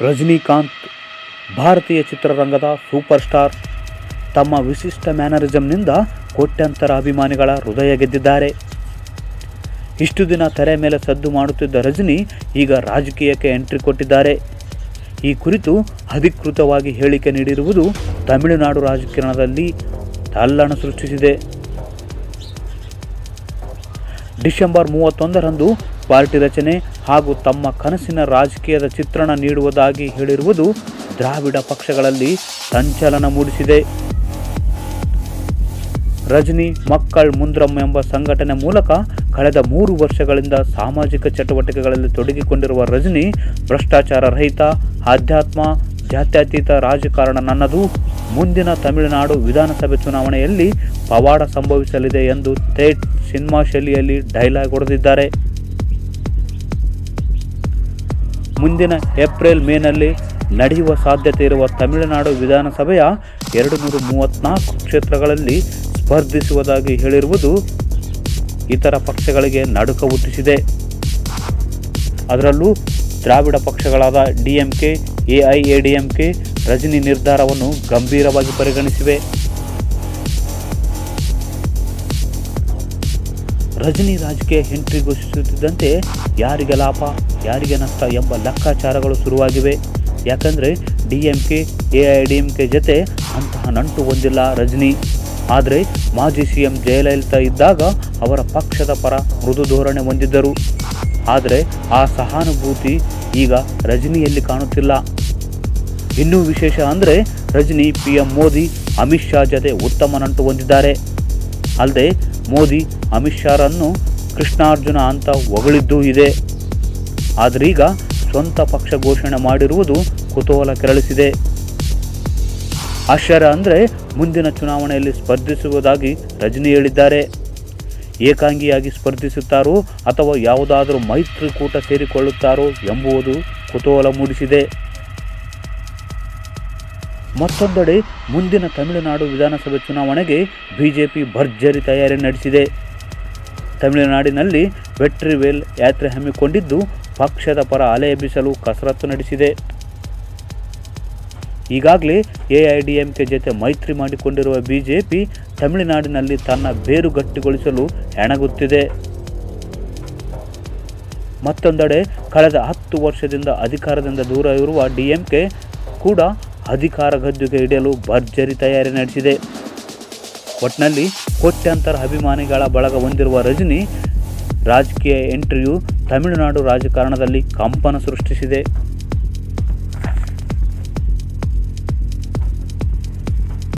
ರಜನಿಕಾಂತ್, ಭಾರತೀಯ ಚಿತ್ರರಂಗದ super star ತಮ್ಮ ವಿಶಿಷ್ಟ ಮ್ಯಾನರಿಸಮ್ನಿಂದ ಕೋಟ್ಯಂತರ ಅಭಿಮಾನಿಗಳ ಹೃದಯ ಗೆದ್ದಿದ್ದಾರೆ. ಇಷ್ಟು ದಿನ ತೆರೆ ಮೇಲೆ ಸದ್ದು ಮಾಡುತ್ತಿದ್ದ ರಜನಿ ಈಗ ರಾಜಕೀಯಕ್ಕೆ ಎಂಟ್ರಿ ಕೊಟ್ಟಿದ್ದಾರೆ. ಈ ಕುರಿತು ಅಧಿಕೃತವಾಗಿ ಹೇಳಿಕೆ ನೀಡಿರುವುದು ತಮಿಳುನಾಡು ರಾಜಕಾರಣದಲ್ಲಿ ತಲ್ಲಣ ಸೃಷ್ಟಿಸಿದೆ. ಡಿಸೆಂಬರ್ ಮೂವತ್ತೊಂದರಂದು ಪಾರ್ಟಿ ರಚನೆ ಹಾಗೂ ತಮ್ಮ ಕನಸಿನ ರಾಜಕೀಯದ ಚಿತ್ರಣ ನೀಡುವುದಾಗಿ ಹೇಳಿರುವುದು ದ್ರಾವಿಡ ಪಕ್ಷಗಳಲ್ಲಿ ಸಂಚಲನ ಮೂಡಿಸಿದೆ. ರಜನಿ, ಮಕ್ಕಳ್, ಮುಂದ್ರಮ್ ಎಂಬ ಸಂಘಟನೆ ಮೂಲಕ ಕಳೆದ ಮೂರು ವರ್ಷಗಳಿಂದ ಸಾಮಾಜಿಕ ಚಟುವಟಿಕೆಗಳಲ್ಲಿ ತೊಡಗಿಕೊಂಡಿರುವ ರಜನಿ ಭ್ರಷ್ಟಾಚಾರ ರಹಿತ, ಆಧ್ಯಾತ್ಮ, ಜಾತ್ಯತೀತ ರಾಜಕಾರಣ ನನ್ನದು. ಮುಂದಿನ ತಮಿಳುನಾಡು ವಿಧಾನಸಭೆ ಚುನಾವಣೆಯಲ್ಲಿ ಪವಾಡ ಸಂಭವಿಸಲಿದೆ ಎಂದು ಥೇಟ್ ಸಿನಿಮಾ ಶೈಲಿಯಲ್ಲಿ ಡೈಲಾಗ್ ಹೊಡೆದಿದ್ದಾರೆ. ಮುಂದಿನ ಏಪ್ರಿಲ್ ಮೇನಲ್ಲಿ ನಡೆಯುವ ಸಾಧ್ಯತೆ ಇರುವ ತಮಿಳುನಾಡು ವಿಧಾನಸಭೆಯ ಎರಡು ನೂರ ಮೂವತ್ತ್ನಾಲ್ಕು ಕ್ಷೇತ್ರಗಳಲ್ಲಿ ಸ್ಪರ್ಧಿಸುವುದಾಗಿ ಹೇಳಿರುವುದು ಇತರ ಪಕ್ಷಗಳಿಗೆ ನಡುಕ ಹುಟ್ಟಿಸಿದೆ. ಅದರಲ್ಲೂ ದ್ರಾವಿಡ ಪಕ್ಷಗಳಾದ ಡಿಎಂಕೆ ಎಐಎಡಿಎಂಕೆ ರಜನಿ ನಿರ್ಧಾರವನ್ನು ಗಂಭೀರವಾಗಿ ಪರಿಗಣಿಸಿವೆ. ರಜನಿ ರಾಜಕೀಯ ಎಂಟ್ರಿ ಘೋಷಿಸುತ್ತಿದ್ದಂತೆ ಯಾರಿಗೆ ಲಾಭ, ಯಾರಿಗೆ ನಷ್ಟ ಎಂಬ ಲೆಕ್ಕಾಚಾರಗಳು ಶುರುವಾಗಿವೆ. ಯಾಕಂದರೆ D M K, A I, D M K ಜೊತೆ ಅಂತಹ ನಂಟು ಹೊಂದಿಲ್ಲ ರಜನಿ. ಆದರೆ ಮಾಜಿ ಸಿ ಎಂ ಜಯಲಲಿತಾ ಇದ್ದಾಗ ಅವರ ಪಕ್ಷದ ಪರ ಮೃದು ಧೋರಣೆ ಹೊಂದಿದ್ದರು. ಆದರೆ ಆ ಸಹಾನುಭೂತಿ ಈಗ ರಜನಿಯಲ್ಲಿ ಕಾಣುತ್ತಿಲ್ಲ. ಇನ್ನೂ ವಿಶೇಷ ಅಂದರೆ ರಜನಿ, ಪಿ ಎಂ ಮೋದಿ, ಅಮಿತ್ ಶಾ ಜೊತೆ ಉತ್ತಮ ನಂಟು ಹೊಂದಿದ್ದಾರೆ. ಅಲ್ಲದೆ ಮೋದಿ, ಅಮಿತ್ ಶಾರನ್ನು ಕೃಷ್ಣಾರ್ಜುನ ಅಂತ ಹೊಗಳಿದ್ದೂ ಇದೆ. ಆದರೀಗ ಸ್ವಂತ ಪಕ್ಷ ಘೋಷಣೆ ಮಾಡಿರುವುದು ಕುತೂಹಲ ಕೆರಳಿಸಿದೆ. ಆಶ್ಚರ್ಯ ಅಂದರೆ ಮುಂದಿನ ಚುನಾವಣೆಯಲ್ಲಿ ಸ್ಪರ್ಧಿಸುವುದಾಗಿ ರಜನಿ ಹೇಳಿದ್ದಾರೆ. ಏಕಾಂಗಿಯಾಗಿ ಸ್ಪರ್ಧಿಸುತ್ತಾರೋ ಅಥವಾ ಯಾವುದಾದರೂ ಮೈತ್ರಿಕೂಟ ಸೇರಿಕೊಳ್ಳುತ್ತಾರೋ ಎಂಬುದು ಕುತೂಹಲ ಮೂಡಿಸಿದೆ. ಮತ್ತೊಂದೆಡೆ ಮುಂದಿನ ತಮಿಳುನಾಡು ವಿಧಾನಸಭೆ ಚುನಾವಣೆಗೆ ಬಿಜೆಪಿ ಭರ್ಜರಿ ತಯಾರಿ ನಡೆಸಿದೆ. ತಮಿಳುನಾಡಿನಲ್ಲಿ ವೆಟ್ರಿವೇಲ್ ಯಾತ್ರೆ ಹಮ್ಮಿಕೊಂಡಿದ್ದು, ಪಕ್ಷದ ಪರ ಅಲೆ ಎಬ್ಬಿಸಲು ಕಸರತ್ತು ನಡೆಸಿದೆ. ಈಗಾಗಲೇ ಎಐಡಿಎಂಕೆ ಜೊತೆ ಮೈತ್ರಿ ಮಾಡಿಕೊಂಡಿರುವ ಬಿಜೆಪಿ ತಮಿಳುನಾಡಿನಲ್ಲಿ ತನ್ನ ಬೇರು ಗಟ್ಟಿಗೊಳಿಸಲು ಹೆಣಗುತ್ತಿದೆ. ಮತ್ತೊಂದೆಡೆ, ಕಳೆದ ಹತ್ತು ವರ್ಷದಿಂದ ಅಧಿಕಾರದಿಂದ ದೂರ ಇರುವ ಡಿಎಂಕೆ ಕೂಡ ಅಧಿಕಾರ ಗದ್ದುಗೆ ಹಿಡಿಯಲು ಭರ್ಜರಿ ತಯಾರಿ ನಡೆಸಿದೆ. ಒಟ್ನಲ್ಲಿ ಕೋಟ್ಯಾಂತರ ಅಭಿಮಾನಿಗಳ ಬಳಗ ಹೊಂದಿರುವ ರಜನಿ, ರಾಜಕೀಯ ಎಂಟ್ರಿಯು ತಮಿಳುನಾಡು ರಾಜಕಾರಣದಲ್ಲಿ ಕಂಪನ ಸೃಷ್ಟಿಸಿದೆ.